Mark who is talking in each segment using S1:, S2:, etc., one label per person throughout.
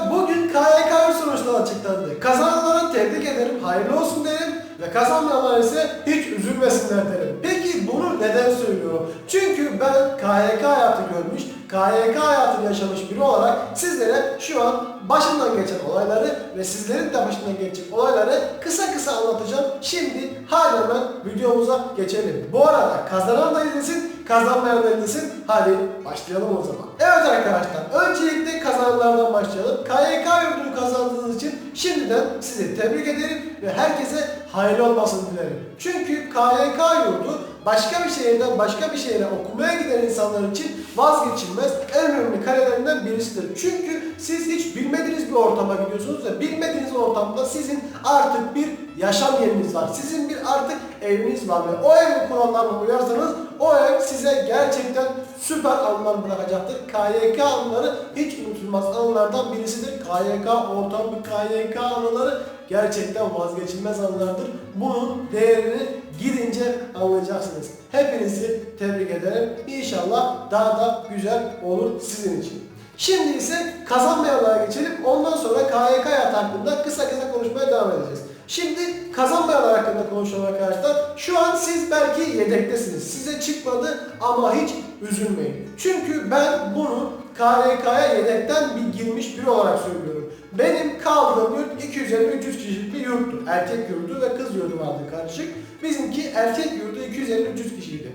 S1: arkadaşlar bugün KYK sonuçları açıklandı. Kazananlara tebrik ederim, hayırlı olsun derim ve kazanmayanlar ise hiç üzülmesinler derim. Peki bunu neden söylüyorum? Çünkü ben KYK hayatı görmüş, KYK hayatını yaşamış biri olarak sizlere şu an başımdan geçen olayları ve sizlerin de başından geçecek olayları kısa kısa anlatacağım. Şimdi hadi hemen videomuza geçelim. Bu arada kazanan da izlesin, kazanmayan da izlesin. Hadi başlayalım o zaman. Evet arkadaşlar, öncelikle kazananlardan başlayalım. KYK yurdunu kazandığınız için şimdiden sizi tebrik ederim ve herkese hayırlı olmasını dilerim. Çünkü KYK yurdu başka bir şehirden başka bir şehre okumaya giden insanlar için vazgeçilmez en önemli karelerinden birisidir. Çünkü siz hiç bilmediğiniz bir ortama gidiyorsunuz ve bilmediğiniz ortamda sizin artık bir yaşam yeriniz var. Sizin bir artık eviniz var ve o evin kurallarına uyarsanız o ev size gerçekten süper anılar bırakacaktır. KYK anıları hiç unutulmaz anılardan birisidir. KYK ortamı, KYK anıları gerçekten vazgeçilmez anılardır. Bunun değerini gidince anlayacaksınız. Hepinizi tebrik ederim. İnşallah daha da güzel olur sizin için. Şimdi ise kazanmayanlara geçelim. Ondan sonra KYK hayatı hakkında kısa kısa konuşmaya devam edeceğiz. Şimdi kazanmayanlar hakkında konuşalım arkadaşlar. Şu an siz belki yedektesiniz. Size çıkmadı ama hiç üzülmeyin. Çünkü ben bunu KYK'ya yedekten bir girmiş biri olarak söylüyorum. Benim kaldığım yurt 250-300 kişilik bir yurttu. Erkek yurdu ve kız yurdu vardı karışık. Bizimki erkek yurdu 250-300 kişiydi.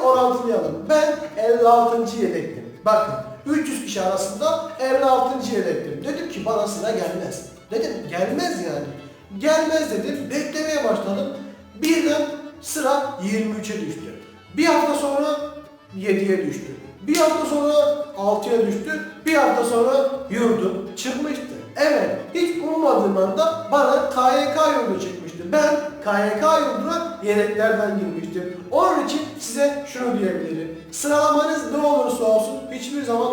S1: Orantılayalım. Ben 56. yedektim. Bakın 300 kişi arasında 56. yedektim. Dedim ki bana sıra gelmez. Dedim gelmez yani. Gelmez dedim. Beklemeye başladım. Birden sıra 23'e düştü. Bir hafta sonra 7'ye düştü. Bir hafta sonra 6'ya düştü. Bir hafta sonra yurdum çıkmıştı. Evet, hiç ummadığım anda bana KYK yurdu çıkmıştı. Ben KYK yurduna yedeklerden girmiştim. Onun için size şunu diyebilirim. Sıralamanız ne olursa olsun hiçbir zaman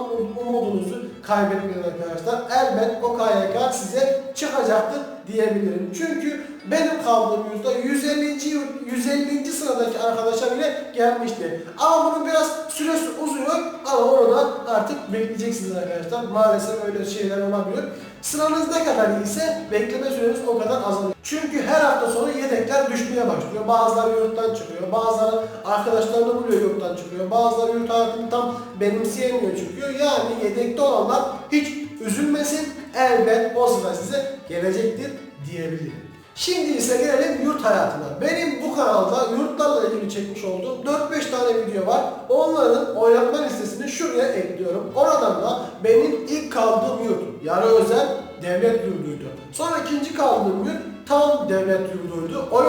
S1: umudunuzu kaybetmeyin arkadaşlar. Elbet o KYK size çıkacaktır diyebilirim. Çünkü benim kaldığım yurtta 150. yurt- 150. sıradaki arkadaşa bile gelmişti. Ama bunun biraz süresi uzuyor ama orada artık bekleyeceksiniz arkadaşlar. Maalesef öyle şeyler olabiliyor. Sıranız ne kadar iyiyse bekleme süreniz o kadar azalıyor. Çünkü her hafta sonu yedekler düşmeye başlıyor. Bazıları yurttan çıkıyor, bazıları arkadaşlarını buluyor yurttan çıkıyor, bazıları yurt hayatını tam benimseyemiyor çıkıyor. Yani yedekte olanlar hiç üzülmesin, elbet o sıra size gelecektir diyebilirim. Şimdi ise gelelim yurt hayatına. Benim bu kanalda yurtlarla ilgili çekmiş olduğum 4-5 tane video var. Onların oynatma listesini şuraya ekliyorum. Oradan da benim kaldığım yurt, yarı özel devlet yurduydu. Sonra ikinci kaldığım yurt tam devlet yurduydu. O,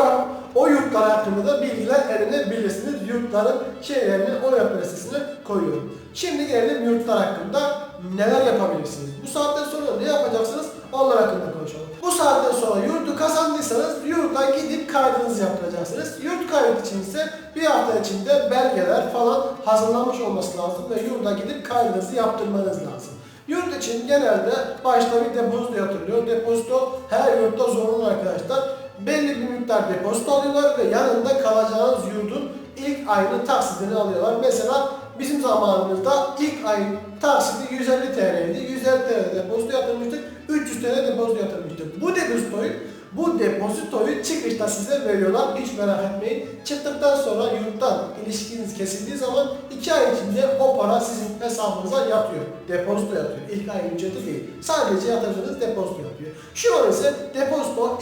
S1: o yurtlar hakkında da bilgiler edinebilirsiniz. Yurtların şeylerini oynatma listesine koyuyorum. Şimdi gelelim yurtlar hakkında neler yapabilirsiniz? Bu saatten sonra ne yapacaksınız? Onlar hakkında konuşalım. Bu saatten sonra yurdu kazandıysanız yurda gidip kaydınızı yaptıracaksınız. Yurt kaydı için ise bir hafta içinde belgeler falan hazırlanmış olması lazım ve yurda gidip kaydınızı yaptırmanız lazım. Yurt için genelde başta bir depozito yatırılıyor. Depozito her yurtta zorunlu arkadaşlar. Belli bir miktar depozito alıyorlar ve yanında kalacağınız yurdun ilk ayını taksidini alıyorlar. Mesela bizim zamanımızda ilk ayın taksidi 150 TL'ydi. 150 TL depozito yatırmıştık. 300 TL depozito yatırmıştık. Bu depozitoyu bu depozitoyu çıkışta size veriyorlar. Hiç merak etmeyin. Çıktıktan sonra yurttan ilişkiniz kesildiği zaman 2 ay içinde o para sizin hesabınıza yatıyor. Depozito yatıyor. İlk ayın ücreti değil. Sadece yatırdığınız depozito yatıyor. Şu an ise depozito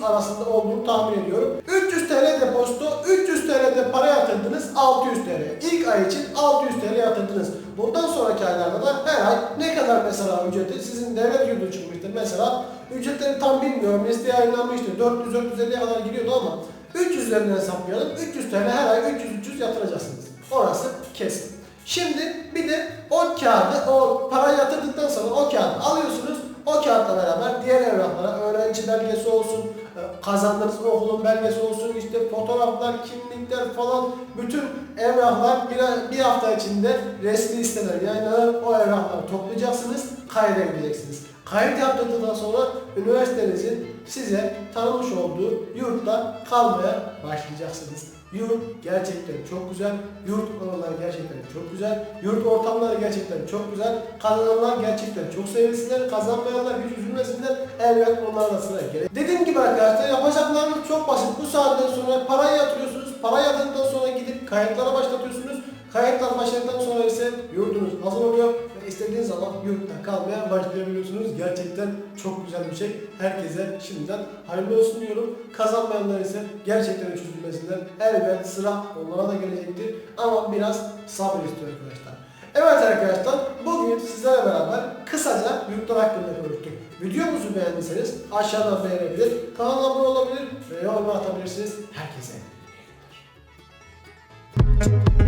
S1: 250-300 arasında olduğunu tahmin ediyorum. 300 TL depozito, 300 TL'de para yatırdınız 600 TL. İlk ay için 600 TL yatırdınız. Bundan aylarda da her ay ne kadar mesela ücreti sizin devlet yurdu çıkmıştır. Mesela ücretleri tam bilmiyorum. Liste yayınlanmıştır. 400-450'ye kadar gidiyordu ama 300 üzerinden hesaplayalım. 300 TL her ay 300-300 yatıracaksınız. Orası kesin. Şimdi bir de o kağıdı, o parayı yatırdıktan sonra o kağıdı alıyorsunuz. O kağıtla beraber diğer evraklara, öğrenci belgesi olsun, e, kazandığınız okulun belgesi olsun, işte fotoğraflar, kimlikler falan bütün evraklar bir, bir hafta içinde resmi listeler yayınlanır. O evrakları toplayacaksınız, kayda gideceksiniz. Kayıt yaptırdıktan sonra üniversitenizin size tanımış olduğu yurtta kalmaya başlayacaksınız. Yurt gerçekten çok güzel. Yurt oraları gerçekten çok güzel. Yurt ortamları gerçekten çok güzel. Kazananlar gerçekten çok sevinsinler. Kazanmayanlar hiç üzülmesinler. Elbet onlara da sıra gerek. Dediğim gibi arkadaşlar yapacaklarınız çok basit. Bu saatten sonra parayı yatırıyorsunuz. Para yatırdıktan sonra gidip kayıtlara başlatıyorsunuz. Kayıtlar başladıktan sonra ise yurdunuz hazır oluyor istediğiniz zaman yurtta kalmaya başlayabiliyorsunuz. Gerçekten çok güzel bir şey. Herkese şimdiden hayırlı olsun diyorum. Kazanmayanlar ise gerçekten çözülmesinler. Elbet sıra onlara da gelecektir. Ama biraz sabır istiyor arkadaşlar. Evet arkadaşlar bugün sizlerle beraber kısaca yurtlar hakkında konuştuk. Videomuzu beğendiyseniz aşağıdan beğenebilir, kanala abone olabilir ve yorum atabilirsiniz. Herkese. Thank you.